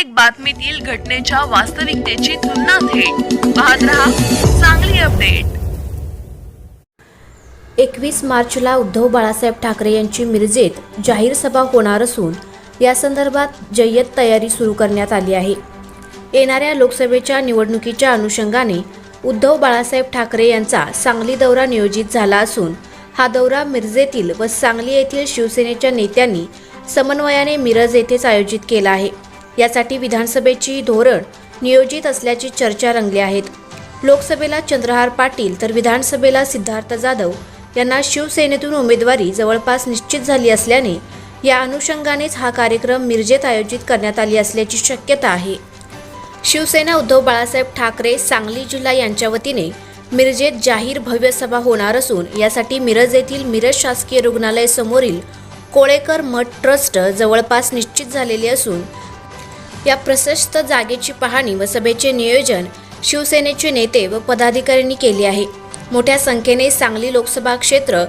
प्रत्येक बातमीतील घटनेच्या वास्तविकतेची तुलना थेट. पाहत रहा चांगली अपडेट. एकवीस मार्चला उद्धव बाळासाहेब ठाकरे यांची मिरजेत जाहीर सभा होणार असून या संदर्भात जय्यत तयारी सुरू करण्यात आली आहे. येणाऱ्या लोकसभेच्या निवडणुकीच्या अनुषंगाने उद्धव बाळासाहेब ठाकरे यांचा सांगली दौरा नियोजित झाला असून हा दौरा मिरजेतील व सांगली येथील शिवसेनेच्या नेत्यांनी समन्वयाने मिरज येथेच आयोजित केला आहे. यासाठी विधानसभेची धोरण नियोजित असल्याची चर्चा रंगली आहेत. लोकसभेला चंद्रहार पाटील तर विधानसभेला सिद्धार्थ जाधव यांना शिवसेनेतून उमेदवारी जवळपास निश्चित झाली असल्याने या अनुषंगानेच हा कार्यक्रम मिरजेत आयोजित करण्यात आली असल्याची शक्यता आहे. शिवसेना उद्धव बाळासाहेब ठाकरे सांगली जिल्हा यांच्या वतीने मिरजेत जाहीर भव्य सभा होणार असून यासाठी मिरज येथील मिरज शासकीय रुग्णालय समोरील कोळेकर मठ ट्रस्ट जवळपास निश्चित झालेली असून या प्रशस्त जागेची पाहणी व सभेचे नियोजन शिवसेनेचे नेते व पदाधिकाऱ्यांनी केले आहे. मोठ्या संख्येने सांगली लोकसभा क्षेत्र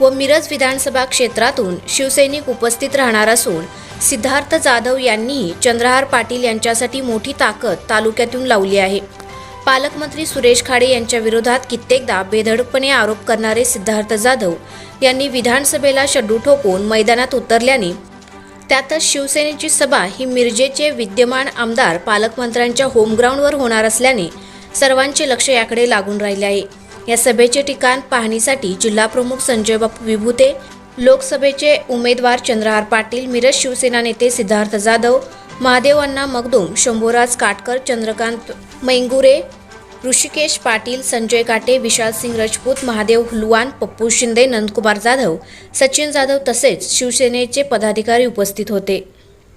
व मिरज विधानसभा क्षेत्रातून शिवसैनिक उपस्थित राहणार असून सिद्धार्थ जाधव यांनीही चंद्रहार पाटील यांच्यासाठी मोठी ताकद तालुक्यातून लावली आहे. पालकमंत्री सुरेश खाडे यांच्या विरोधात कित्येकदा बेधडकपणे आरोप करणारे सिद्धार्थ जाधव यांनी विधानसभेला शड्डू ठोकून मैदानात उतरल्याने त्यातच शिवसेनेची सभा ही मिरजेचे विद्यमान आमदार पालकमंत्र्यांच्या होमग्राऊंडवर होणार असल्याने सर्वांचे लक्ष याकडे लागून राहिले आहे. या सभेचे ठिकाण पाहणीसाठी जिल्हाप्रमुख संजय बापू विभूते लोकसभेचे उमेदवार चंद्रहार पाटील मिरज शिवसेना नेते सिद्धार्थ जाधव महादेव अण्णा मगदूम शंभूराज काटकर चंद्रकांत मैंगुरे ऋषिकेश पाटील संजय काटे विशाल सिंग राजपूत महादेव हुलवान पप्पू शिंदे नंदकुमार जाधव सचिन जाधव तसेच शिवसेनेचे पदाधिकारी उपस्थित होते.